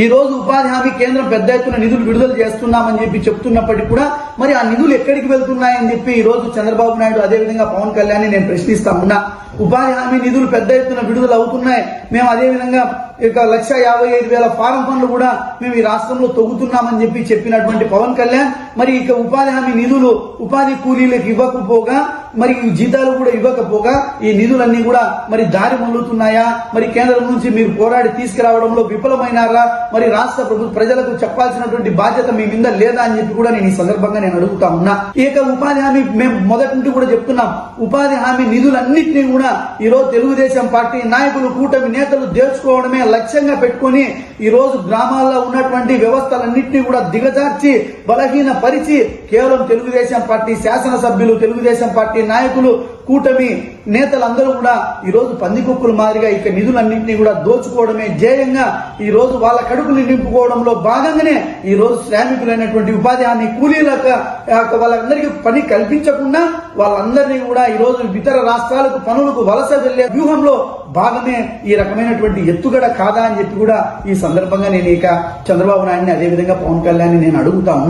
ఈ రోజు ఉపాధి హామీ కేంద్రం పెద్ద ఎత్తున నిధులు విడుదల చేస్తున్నామని చెప్పి చెప్తున్నప్పటికీ కూడా మరి ఆ నిధులు ఎక్కడికి వెళ్తున్నాయని చెప్పి ఈ రోజు చంద్రబాబు నాయుడు అదేవిధంగా పవన్ కళ్యాణ్ నేను ప్రశ్నిస్తా ఉన్నా. ఉపాధి హామీ నిధులు పెద్ద ఎత్తున విడుదల అవుతున్నాయి. మేము అదేవిధంగా ఇక లక్ష యాభై ఐదు వేల ఫారం పనులు కూడా మేము ఈ రాష్ట్రంలో తొగుతున్నామని చెప్పి చెప్పినటువంటి పవన్ కళ్యాణ్ మరి ఇక ఉపాధి హామీ నిధులు ఉపాధి కూలీలకు ఇవ్వకపోగా మరి ఈ జీతాలు కూడా ఇవ్వకపోగా ఈ నిధులన్నీ కూడా మరి దారి మళ్ళుతున్నాయా మరి కేంద్రం నుంచి మీరు పోరాడి తీసుకురావడంలో విఫలమైనారా? మరి రాష్ట్ర ప్రభుత్వ ప్రజలకు చెప్పాల్సినటువంటి బాధ్యత మీ మీద లేదా అని చెప్పి కూడా నేను ఈ సందర్భంగా నేను అడుగుతా ఉన్నా. ఇక ఉపాధి హామీ మేము మొదటి నుండి కూడా చెప్తున్నాం. ఉపాధి హామీ నిధులన్నింటినీ కూడా ఈ రోజు తెలుగుదేశం పార్టీ నాయకులు కూటమి నేతలు దేర్చుకోవడమే లక్ష్యంగా పెట్టుకొని ఈ రోజు గ్రామాల్లో ఉన్నటువంటి వ్యవస్థలన్నింటినీ కూడా దిగజార్చి బలహీన పరిచి కేవలం తెలుగుదేశం పార్టీ శాసనసభ్యులు తెలుగుదేశం పార్టీ నాయకులు కూటమి నేతలందరూ కూడా ఈ రోజు పందికొక్కుల మాదిరిగా ఇక నిధులన్నింటినీ కూడా దోచుకోవడమే ధ్యేయంగా ఈరోజు వాళ్ళ కడుపుని నింపుకోవడంలో భాగంగానే ఈ రోజు శ్రామికులైనటువంటి ఉపాధి హామీ కూలీలకు వాళ్ళందరికీ పని కల్పించకుండా వాళ్ళందరినీ కూడా ఈరోజు ఇతర రాష్ట్రాలకు పనులకు వలస వెళ్ళే వ్యూహంలో భాగమే ఈ రకమైనటువంటి ఎత్తుగడ కాదా అని చెప్పి కూడా ఈ సందర్భంగా నేను ఇక చంద్రబాబు నాయుడిని అదేవిధంగా పవన్ కళ్యాణ్ నేను అడుగుతాను.